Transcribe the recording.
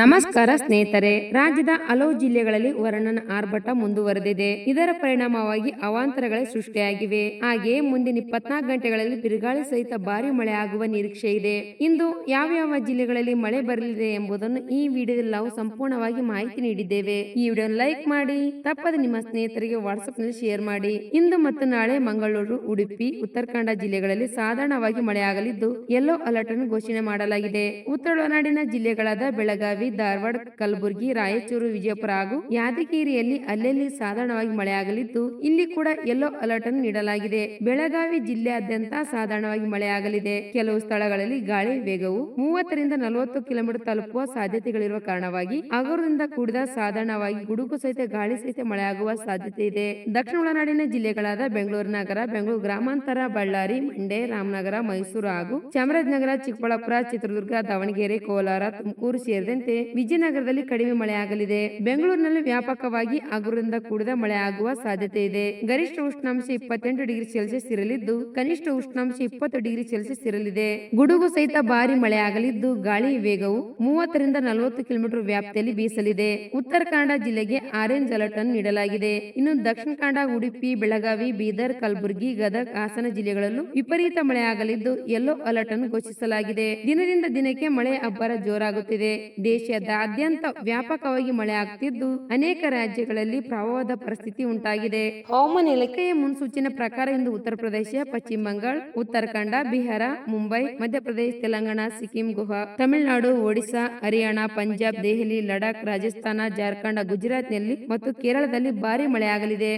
ನಮಸ್ಕಾರ ಸ್ನೇಹಿತರೆ, ರಾಜ್ಯದ ಹಲವು ಜಿಲ್ಲೆಗಳಲ್ಲಿ ವರ್ಣನ ಆರ್ಭಟ ಮುಂದುವರೆದಿದೆ. ಇದರ ಪರಿಣಾಮವಾಗಿ ಅವಾಂತರಗಳೇ ಸೃಷ್ಟಿಯಾಗಿವೆ. ಹಾಗೆ ಮುಂದಿನ ಇಪ್ಪತ್ನಾಲ್ಕು ಗಂಟೆಗಳಲ್ಲಿ ಬಿರುಗಾಳಿ ಸಹಿತ ಭಾರಿ ಮಳೆ ಆಗುವ ನಿರೀಕ್ಷೆ ಇದೆ. ಇಂದು ಯಾವ ಯಾವ ಜಿಲ್ಲೆಗಳಲ್ಲಿ ಮಳೆ ಬರಲಿದೆ ಎಂಬುದನ್ನು ಈ ವಿಡಿಯೋದಲ್ಲಿ ನಾವು ಸಂಪೂರ್ಣವಾಗಿ ಮಾಹಿತಿ ನೀಡಿದ್ದೇವೆ. ಈ ವಿಡಿಯೋ ಲೈಕ್ ಮಾಡಿ, ತಪ್ಪದೆ ನಿಮ್ಮ ಸ್ನೇಹಿತರಿಗೆ ವಾಟ್ಸ್ಆಪ್ನಲ್ಲಿ ಶೇರ್ ಮಾಡಿ. ಇಂದು ಮತ್ತು ನಾಳೆ ಮಂಗಳೂರು, ಉಡುಪಿ ಉತ್ತರ ಜಿಲ್ಲೆಗಳಲ್ಲಿ ಸಾಧಾರಣವಾಗಿ ಮಳೆಯಾಗಲಿದ್ದು, ಯೆಲ್ಲೋ ಅಲರ್ಟ್ ಅನ್ನು ಘೋಷಣೆ ಮಾಡಲಾಗಿದೆ. ಉತ್ತರ ಒಳನಾಡಿನ ಜಿಲ್ಲೆಗಳಾದ ಬೆಳಗಾವಿ ಧಾರವಾಡ ಕಲಬುರಗಿ, ರಾಯಚೂರು, ವಿಜಯಪುರ ಹಾಗೂ ಯಾದಗಿರಿಯಲ್ಲಿ ಅಲ್ಲಲ್ಲಿ ಸಾಧಾರಣವಾಗಿ ಮಳೆಯಾಗಲಿದ್ದು, ಇಲ್ಲಿ ಕೂಡ ಯೆಲ್ಲೋ ಅಲರ್ಟ್ ಅನ್ನು ನೀಡಲಾಗಿದೆ. ಬೆಳಗಾವಿ ಜಿಲ್ಲೆಯಾದ್ಯಂತ ಸಾಧಾರಣವಾಗಿ ಮಳೆಯಾಗಲಿದೆ. ಕೆಲವು ಸ್ಥಳಗಳಲ್ಲಿ ಗಾಳಿ ವೇಗವು ಮೂವತ್ತರಿಂದ ನಲವತ್ತು ಕಿಲೋಮೀಟರ್ ತಲುಪುವ ಸಾಧ್ಯತೆಗಳಿರುವ ಕಾರಣವಾಗಿ ಹಗುರದಿಂದ ಕೂಡಿದ ಸಾಧಾರಣವಾಗಿ ಗುಡುಗು ಸಹಿತ ಗಾಳಿ ಸಹಿತ ಮಳೆಯಾಗುವ ಸಾಧ್ಯತೆ ಇದೆ. ದಕ್ಷಿಣ ಒಳನಾಡಿನ ಜಿಲ್ಲೆಗಳಾದ ಬೆಂಗಳೂರು ನಗರ, ಬೆಂಗಳೂರು ಗ್ರಾಮಾಂತರ, ಬಳ್ಳಾರಿ, ಮಂಡ್ಯ, ರಾಮನಗರ, ಮೈಸೂರು ಹಾಗೂ ಚಾಮರಾಜನಗರ, ಚಿಕ್ಕಬಳ್ಳಾಪುರ, ಚಿತ್ರದುರ್ಗ, ದಾವಣಗೆರೆ, ಕೋಲಾರ, ತುಮಕೂರು ಸೇರಿದಂತೆ ವಿಜಯನಗರದಲ್ಲಿ ಕಡಿಮೆ ಮಳೆಯಾಗಲಿದೆ. ಬೆಂಗಳೂರಿನಲ್ಲಿ ವ್ಯಾಪಕವಾಗಿ ಹಗುರದಿಂದ ಕೂಡಿದ ಮಳೆಯಾಗುವ ಸಾಧ್ಯತೆ ಇದೆ. ಗರಿಷ್ಠ ಉಷ್ಣಾಂಶ ಇಪ್ಪತ್ತೆಂಟು ಡಿಗ್ರಿ ಸೆಲ್ಸಿಯಸ್ ಇರಲಿದ್ದು, ಕನಿಷ್ಠ ಉಷ್ಣಾಂಶ ಇಪ್ಪತ್ತು ಡಿಗ್ರಿ ಸೆಲ್ಸಿಯಸ್ ಇರಲಿದೆ. ಗುಡುಗು ಸಹಿತ ಭಾರಿ ಮಳೆಯಾಗಲಿದ್ದು, ಗಾಳಿ ವೇಗವು ಮೂವತ್ತರಿಂದ ನಲವತ್ತು ಕಿಲೋಮೀಟರ್ ವ್ಯಾಪ್ತಿಯಲ್ಲಿ ಬೀಸಲಿದೆ. ಉತ್ತರ ಕನ್ನಡ ಜಿಲ್ಲೆಗೆ ಆರೆಂಜ್ ಅಲರ್ಟ್ ಅನ್ನು ನೀಡಲಾಗಿದೆ. ಇನ್ನು ದಕ್ಷಿಣ ಕನ್ನಡ, ಉಡುಪಿ, ಬೆಳಗಾವಿ, ಬೀದರ್, ಕಲಬುರಗಿ, ಗದಗ್, ಹಾಸನ ಜಿಲ್ಲೆಗಳಲ್ಲೂ ವಿಪರೀತ ಮಳೆಯಾಗಲಿದ್ದು ಯೆಲ್ಲೋ ಅಲರ್ಟ್ ಅನ್ನು ಘೋಷಿಸಲಾಗಿದೆ. ದಿನದಿಂದ ದಿನಕ್ಕೆ ಮಳೆ ಅಬ್ಬರ ಜೋರಾಗುತ್ತಿದೆ. ದೇಶದಾದ್ಯಂತ ವ್ಯಾಪಕವಾಗಿ ಮಳೆ ಆಗ್ತಿದ್ದು ಅನೇಕ ರಾಜ್ಯಗಳಲ್ಲಿ ಪ್ರವಾಹದ ಪರಿಸ್ಥಿತಿ ಉಂಟಾಗಿದೆ. ಹವಾಮಾನ ಇಲಾಖೆಯ ಮುನ್ಸೂಚನೆ ಪ್ರಕಾರ ಇಂದು ಉತ್ತರ ಪ್ರದೇಶ, ಪಶ್ಚಿಮ ಬಂಗಾಳ, ಉತ್ತರಾಖಂಡ, ಬಿಹಾರ, ಮುಂಬೈ, ಮಧ್ಯಪ್ರದೇಶ, ತೆಲಂಗಾಣ, ಸಿಕ್ಕಿಂ ಗುಹಾ ತಮಿಳುನಾಡು, ಒಡಿಶಾ, ಹರಿಯಾಣ, ಪಂಜಾಬ್, ದೆಹಲಿ, ಲಡಾಖ್, ರಾಜಸ್ಥಾನ, ಜಾರ್ಖಂಡ್, ಗುಜರಾತ್ನಲ್ಲಿ ಮತ್ತು ಕೇರಳದಲ್ಲಿ ಭಾರಿ ಮಳೆಯಾಗಲಿದೆ.